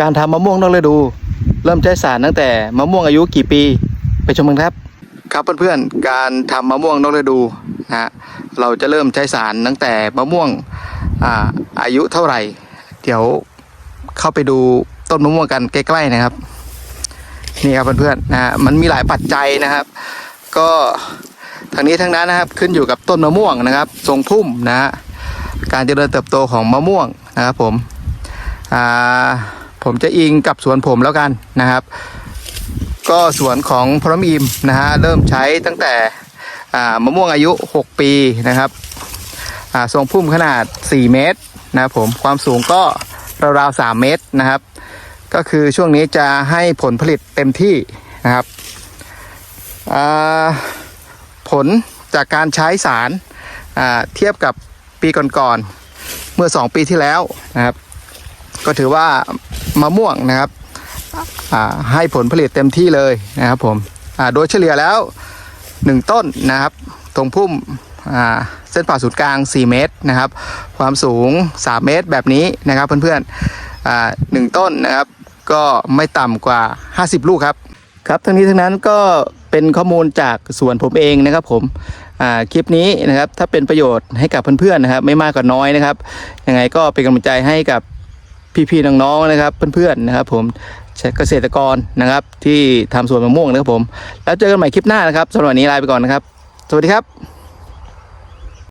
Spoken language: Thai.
การทำมะม่วงนอกฤดู เริ่มใช้สารตั้งแต่มะม่วงอายุกี่ปี ไปชมกันครับ ครับเพื่อนๆการทำมะม่วงนอกฤดูนะฮะเราจะเริ่มใช้สารตั้งแต่มะม่วงอ่าอายุเท่าไหร่ เดี๋ยวเข้าไปดูต้นมะม่วงกันใกล้ๆนะครับ นี่ครับเพื่อนๆนะฮะมันมีหลายปัจจัยนะครับ ก็ทางนี้ทั้งนั้นนะครับขึ้นอยู่กับต้นมะม่วงนะครับ ทรงพุ่มนะฮะการเจริญเติบโตของมะม่วงนะครับผมอ่า ผมจะอิงกับสวนผมแล้วกันนะครับ ก็สวนของพรหมอิมนะฮะเริ่มใช้ตั้งแต่มะม่วงอายุ 6 ปีนะครับทรงพุ่มขนาด 4 เมตรนะครับผมความสูงก็ราวๆ3เมตรนะครับ ก็คือช่วงนี้จะให้ผลผลิตเต็มที่นะครับผลจากการใช้สารเทียบกับปีก่อนๆเมื่อ 2 ปีที่แล้วนะครับ ก็ถือว่ามะม่วงนะครับให้ผลผลิตเต็มที่เลยนะครับผมโดยเฉลี่ยแล้ว 1 ต้นนะครับ ตรงพุ่มเส้นผ่าศูนย์กลาง 4 เมตรนะครับ ความสูง 3 เมตรแบบนี้นะครับเพื่อนๆอ่าหนึ่งต้นนะครับ ก็ไม่ต่ำกว่า 50 ลูกครับครับทั้งนี้ทั้งนั้นก็เป็นข้อมูลจากสวนผมเองนะครับผมคลิปนี้นะครับถ้าเป็นประโยชน์ให้กับเพื่อนๆนะครับ ไม่มากก็น้อยนะครับยังไงก็เป็นกำลังใจให้กับ พี่ๆน้องๆนะครับ เพื่อนๆนะครับ ผมเกษตรกรนะครับ ที่ทำสวนมะม่วงนะครับผม แล้วเจอกันใหม่คลิปหน้านะครับสำหรับวันนี้ลาไปก่อนนะครับ สวัสดีครับ